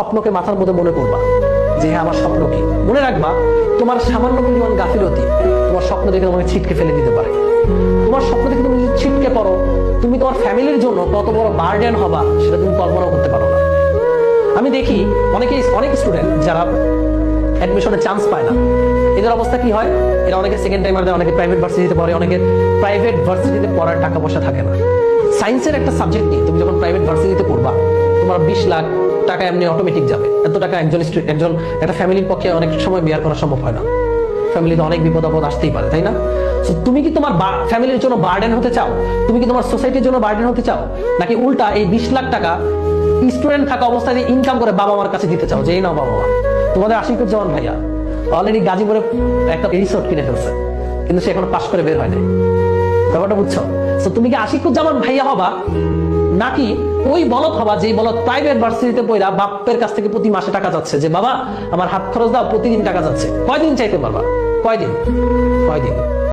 স্বপ্নকে মাথার মধ্যে মনে করবা যে হ্যাঁ আমার স্বপ্ন কি? মনে রাখবা, তোমার সামান্য পরিমাণ গাফিলতি তোমার স্বপ্ন দেখে তোমাকে ছিটকে ফেলে দিতে পারে। তোমার স্বপ্ন দেখে তুমি ছিটকে পড়ো, তুমি তোমার ফ্যামিলির জন্য কত বড় বার্ডেন হবা সেটা তুমি কল্পনা করতে পারো না। আমি দেখি অনেকেই, অনেক স্টুডেন্ট যারা অ্যাডমিশনে চান্স পায় না। এদের অবস্থা কি হয়? এরা অনেকে সেকেন্ড টাইমার দেয়, অনেকে প্রাইভেট ভার্সিটিতে পড়ে, অনেকে প্রাইভেট ভার্সিটিতে পড়ার টাকা পয়সা থাকে না। সায়েন্সের একটা সাবজেক্ট নিয়ে তুমি যখন প্রাইভেট ভার্সিটিতে পড়বা, তোমার বিশ লাখ টাকা এমনি অটোমেটিক যাবে। এত টাকা একজন একজন একটা ফ্যামিলির পক্ষে অনেক সময় বিয়ার করা সম্ভব হয় না। ফ্যামিলিতে অনেক বিপদ আপদ আসতেই পারে, তাই না? তুমি কি তোমার ফ্যামিলির জন্য বার্ডেন হতে চাও? তুমি কি তোমার সোসাইটির জন্য বার্ডেন হতে চাও? নাকি উল্টা এই বিশ লাখ টাকা স্টুডেন্ট থাকা অবস্থায় ইনকাম করে বাবা মার কাছে দিতে চাও? যে এই নাও বাবা মা। তোমাদের আশিকুজ্জামান ভাইয়া। অলরেডি গাজীপুরে একটা রিসোর্ট কিনে ফেলছে। কিন্তু সে এখনও পাশ করে বের হয় নাই। ব্যাপারটা বুঝছ? তুমি কি আশিকুজ্জামান ভাইয়া হবা? নাকি ওই বলত হবা যে বলদ প্রাইভেট ভার্সিটিতে পড়া বাপের কাছ থেকে প্রতি মাসে টাকা যাচ্ছে, যে বাবা, আমার হাত খরচ দাও, প্রতিদিন টাকা যাচ্ছে। কয়দিন চাইতে পারবা? কয়দিন? কয়দিন?